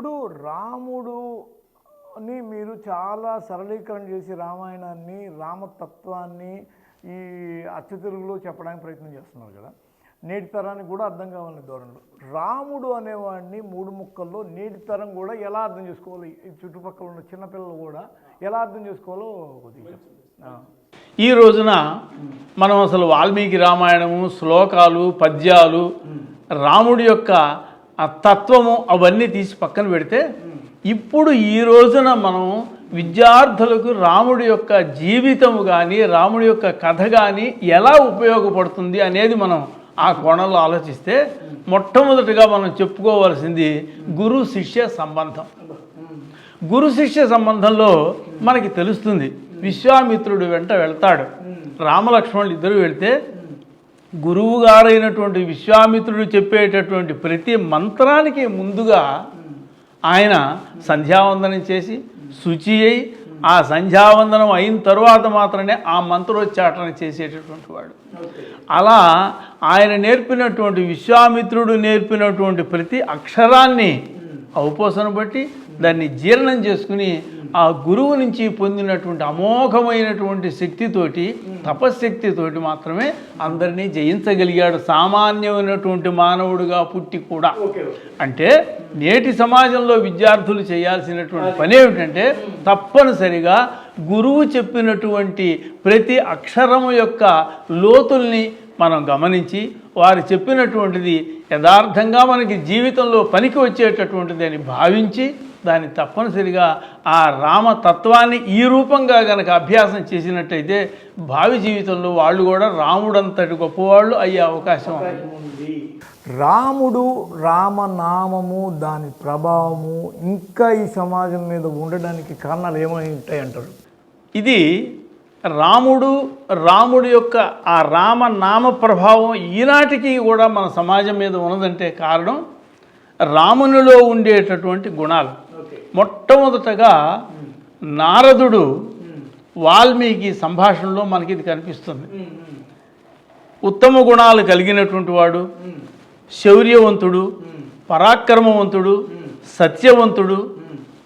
ఇప్పుడు రాముడుని మీరు చాలా సరళీకరణ చేసి రామాయణాన్ని రామతత్వాన్ని ఈ అచ్చ తెలుగులో చెప్పడానికి ప్రయత్నం చేస్తున్నారు కదా. నేటి తరానికి కూడా అర్థం కావాలని ధోరణులు. రాముడు అనేవాడిని మూడు ముక్కల్లో నేటి తరం కూడా ఎలా అర్థం చేసుకోవాలి? ఈ చుట్టుపక్కల ఉన్న చిన్నపిల్లలు కూడా ఎలా అర్థం చేసుకోవాలో కొద్దిగా ఈ రోజున మనం అసలు వాల్మీకి రామాయణము శ్లోకాలు పద్యాలు రాముడి యొక్క ఆ తత్వము అవన్నీ తీసి పక్కన పెడితే ఇప్పుడు ఈ రోజున మనం విద్యార్థులకు రాముడి యొక్క జీవితము కానీ రాముడి యొక్క కథ కానీ ఎలా ఉపయోగపడుతుంది అనేది మనం ఆ కోణంలో ఆలోచిస్తే మొట్టమొదటిగా మనం చెప్పుకోవాల్సింది గురు శిష్య సంబంధం. గురు శిష్య సంబంధంలో మనకి తెలుస్తుంది విశ్వామిత్రుడు వెంట వెళ్తాడు. రామలక్ష్మణులు ఇద్దరు వెళ్తే గురువుగారైనటువంటి విశ్వామిత్రుడు చెప్పేటటువంటి ప్రతి మంత్రానికి ముందుగా ఆయన సంధ్యావందనం చేసి శుచి అయి ఆ సంధ్యావందనం అయిన తరువాత మాత్రమే ఆ మంత్రోచ్చాటన చేసేటటువంటి వాడు. అలా ఆయన నేర్పినటువంటి విశ్వామిత్రుడు నేర్పినటువంటి ప్రతి అక్షరాన్ని ఔపోసన బట్టి దాన్ని జీర్ణం చేసుకుని ఆ గురువు నుంచి పొందినటువంటి అమోఘమైనటువంటి శక్తితోటి తపశ్శక్తితోటి మాత్రమే అందరినీ జయించగలిగాడు సామాన్యమైనటువంటి మానవుడుగా పుట్టి కూడా. అంటే నేటి సమాజంలో విద్యార్థులు చేయాల్సినటువంటి పని ఏమిటంటే తప్పనిసరిగా గురువు చెప్పినటువంటి ప్రతి అక్షరము యొక్క లోతుల్ని మనం గమనించి వారు చెప్పినటువంటిది యథార్థంగా మనకి జీవితంలో పనికి వచ్చేటటువంటిది అని భావించి దాన్ని తప్పనిసరిగా ఆ రామతత్వాన్ని ఈ రూపంగా గనక అభ్యాసం చేసినట్టయితే భావి జీవితంలో వాళ్ళు కూడా రాముడంతటి గొప్పవాళ్ళు అయ్యే అవకాశం ఉంది. రాముడు రామనామము దాని ప్రభావము ఇంకా ఈ సమాజం మీద ఉండడానికి కారణాలు ఏమై ఉంటాయి అంటారు ఇది రాముడు రాముడి యొక్క ఆ రామనామ ప్రభావం ఈనాటికి కూడా మన సమాజం మీద ఉన్నదంటే కారణం రామునిలో ఉండేటటువంటి గుణాలు. మొట్టమొదటగా నారదుడు వాల్మీకి సంభాషణలో మనకి ఇది కనిపిస్తుంది. ఉత్తమ గుణాలు కలిగినటువంటి వాడు శౌర్యవంతుడు పరాక్రమవంతుడు సత్యవంతుడు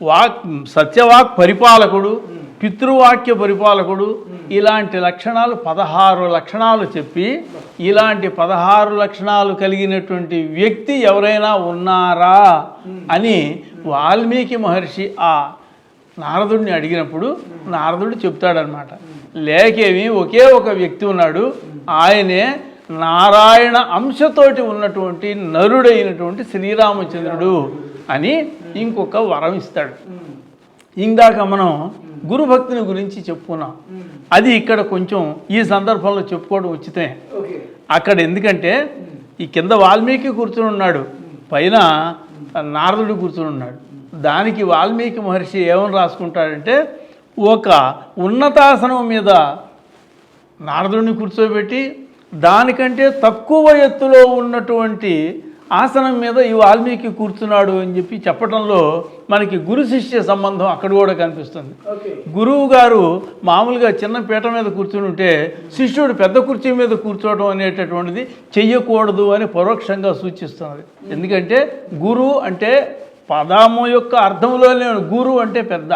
వాక్ సత్యవాక్ పరిపాలకుడు పితృవాక్య పరిపాలకుడు ఇలాంటి లక్షణాలు పదహారు లక్షణాలు చెప్పి ఇలాంటి పదహారు లక్షణాలు కలిగినటువంటి వ్యక్తి ఎవరైనా ఉన్నారా అని వాల్మీకి మహర్షి ఆ నారదుడిని అడిగినప్పుడు నారదుడు చెప్తాడనమాట లేకేమి ఒకే ఒక వ్యక్తి ఉన్నాడు. ఆయనే నారాయణ అంశతోటి ఉన్నటువంటి నరుడైనటువంటి శ్రీరామచంద్రుడు అని ఇంకొక వరం ఇస్తాడు. ఇందాక మనం గురుభక్తిని గురించి చెప్పుకున్నాం. అది ఇక్కడ కొంచెం ఈ సందర్భంలో చెప్పుకోవడం ఉచితమే అక్కడ ఎందుకంటే ఈ కింద వాల్మీకి కూర్చుని ఉన్నాడు. పైన నారదుడు కూర్చుని ఉన్నాడు. దానికి వాల్మీకి మహర్షి ఏమని రాసుకుంటాడంటే ఒక ఉన్నతాసనం మీద నారదుడిని కూర్చోబెట్టి దానికంటే తక్కువ ఎత్తులో ఉన్నటువంటి ఆసనం మీద ఈ వాల్మీకి కూర్చున్నాడు అని చెప్పి చెప్పడంలో మనకి గురు శిష్య సంబంధం అక్కడ కూడా కనిపిస్తుంది. గురువు గారు మామూలుగా చిన్న పీట మీద కూర్చుని ఉంటే శిష్యుడు పెద్ద కుర్చీ మీద కూర్చోవడం అనేటటువంటిది చెయ్యకూడదు అని పరోక్షంగా సూచిస్తున్నది. ఎందుకంటే గురువు అంటే పదము యొక్క అర్థంలోనే గురు అంటే పెద్ద.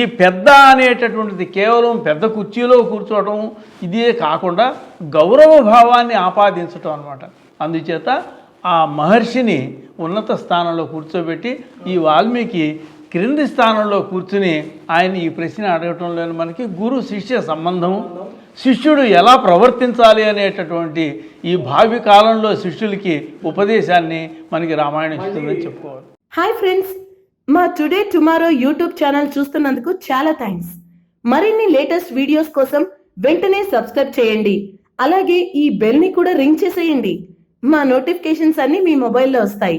ఈ పెద్ద అనేటటువంటిది కేవలం పెద్ద కుర్చీలో కూర్చోవడం ఇదే కాకుండా గౌరవ భావాన్ని ఆపాదించటం అనమాట అందుచేత ఆ మహర్షిని ఉన్నత స్థానంలో కూర్చోబెట్టి ఈ వాల్మీకి క్రింది స్థానంలో కూర్చుని ఆయన ఈ ప్రశ్న అడగటంలో మనకి గురు శిష్య సంబంధం శిష్యుడు ఎలా ప్రవర్తించాలి అనేటటువంటి ఈ భావి కాలంలో శిష్యులకి ఉపదేశాన్ని మనకి రామాయణం ఇస్తుందని చెప్పుకోవాలి. హాయ్ ఫ్రెండ్స్ మా టుడే టుమారో యూట్యూబ్ ఛానల్ చూస్తున్నందుకు చాలా థ్యాంక్స్ మరిన్ని లేటెస్ట్ వీడియోస్ కోసం వెంటనే సబ్స్క్రైబ్ చేయండి. అలాగే ఈ బెల్ని కూడా రింగ్ చేసేయండి. మా నోటిఫికేషన్స్ అన్ని మీ మొబైల్లో వస్తాయి.